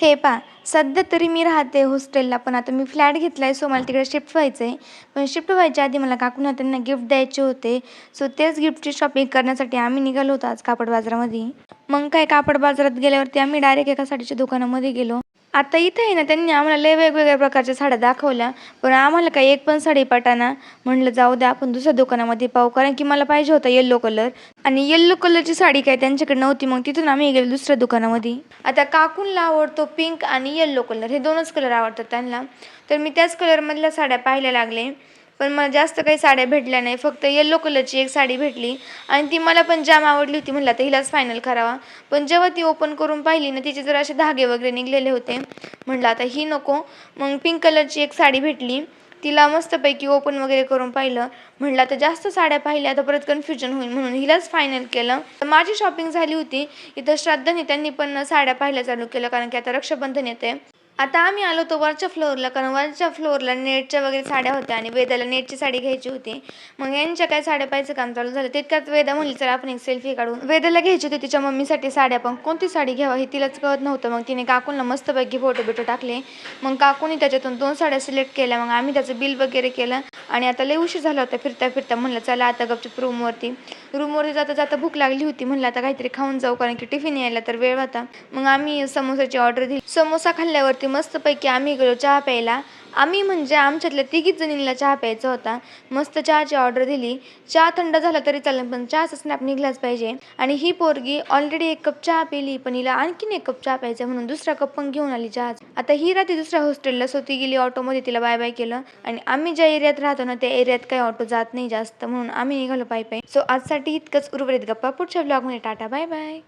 हे पहा सध्या तरी मी राहते हॉस्टेलला पण आता मी फ्लॅट घेतला आहे सो मला तिकडे शिफ्ट व्हायचं आहे पण शिफ्ट व्हायच्या आधी मला काकूंना त्यांना गिफ्ट द्यायचे होते. सो तेच गिफ्टची शॉपिंग करण्यासाठी आम्ही निघालो होतो आज कापड बाजारामध्ये. मग काय कापड बाजारात गेल्यावरती आम्ही डायरेक्ट एका साडीच्या दुकानामध्ये गेलो. आता इथं आहे ना त्यांनी आम्हाला लय वेगवेगळ्या प्रकारच्या साड्या दाखवल्या. पण आम्हाला काही एक पण साडी पटाना. म्हटलं जाऊ द्या आपण दुसऱ्या दुकानामध्ये पाहू. कारण की मला पाहिजे होता येल्लो कलर आणि येल्लो कलरची साडी काय त्यांच्याकडे नव्हती मग तिथून आम्ही गेलो दुसऱ्या दुकानामध्ये. आता काकूनला आवडतो पिंक आणि येल्लो कलर हे दोनच कलर आवडतात त्यांना. तर मी त्याच कलरमधल्या साड्या पाहायला लागले. पण मला जास्त काही साड्या भेटल्या नाही. फक्त येल्लो कलरची एक साडी भेटली. आणि ती मला पण जाम आवडली होती म्हणलं तर हिलाच फायनल करावा. पण जेव्हा ती ओपन करून पाहिली ना तिचे जर असे धागे वगैरे निघलेले होते म्हणलं आता ही नको. मग पिंक कलरची एक साडी भेटली. तिला मस्तपैकी ओपन वगैरे करून पाहिलं. म्हणलं आता जास्त साड्या पाहिल्या आता परत कन्फ्युजन होईल म्हणून हिलाच फायनल केलं. तर माझी शॉपिंग झाली होती. इथं श्राद्धाने त्यांनी पण साड्या पाहायला चालू केलं कारण की आता रक्षाबंधन येते आता आम्ही आलो होतो वरच्या फ्लोअरला कारण वरच्या फ्लोअरला नेटच्या वगैरे साड्या होत्या आणि वेदाला नेटची साडी घ्यायची होती. मग यांच्या काय साड्या पाहायचं काम चालू झालं? तितक्यात वेदा म्हणली तर आपण एक सेल्फी काढून. वेदाला घ्यायची होती तिच्या मम्मीसाठी साड्या पण. कोणती साडी घ्यावा? हे तिलाच कळत नव्हतं. मग तिने काकूंना मस्तपैकी फोटो बिटो टाकले. मग काकूने त्याच्यातून दोन साड्या सिलेक्ट केल्या. मग आम्ही त्याचं बिल वगैरे केलं. आणि आता लय उशीर झाला होता फिरता फिरता म्हणलं चला आता गपचूप रूमवरती रूमवरती जाता जाता भूक लागली होती. म्हणलं आता काहीतरी खाऊन जाऊ कारण की टिफिन यायला तर वेळ होता. मग आम्ही समोसाची ऑर्डर दिली. समोसा खाल्ल्यावरती मस्तपैकी आम्ही गेलो चहा प्यायला. आम्ही म्हणजे आमच्यातल्या तिघीच जणींना चहा प्यायचा होता. मस्त चहाची ऑर्डर दिली. चहा थंड झाला तरी चालेल पण चहाचा स्नॅप निघलाच पाहिजे. आणि ही पोरगी ऑलरेडी एक कप चहा पिली पण हिला आणखीन एक कप चहा प्यायचा म्हणून दुसरा कप पण घेऊन आली चहा आता ही राहते दुसऱ्या हॉस्टेलला सो ती गेली ऑटोमध्ये तिला बाय बाय केलं. आणि आम्ही ज्या एरियात राहतो ना त्या एरियात काही ऑटो जात नाही जास्त म्हणून आम्ही निघालो पाय पाय सो आजसाठी इतकंच. उर्वरित गप्पा. पुढच्या ब्लॉगमध्ये टाटा. Bye bye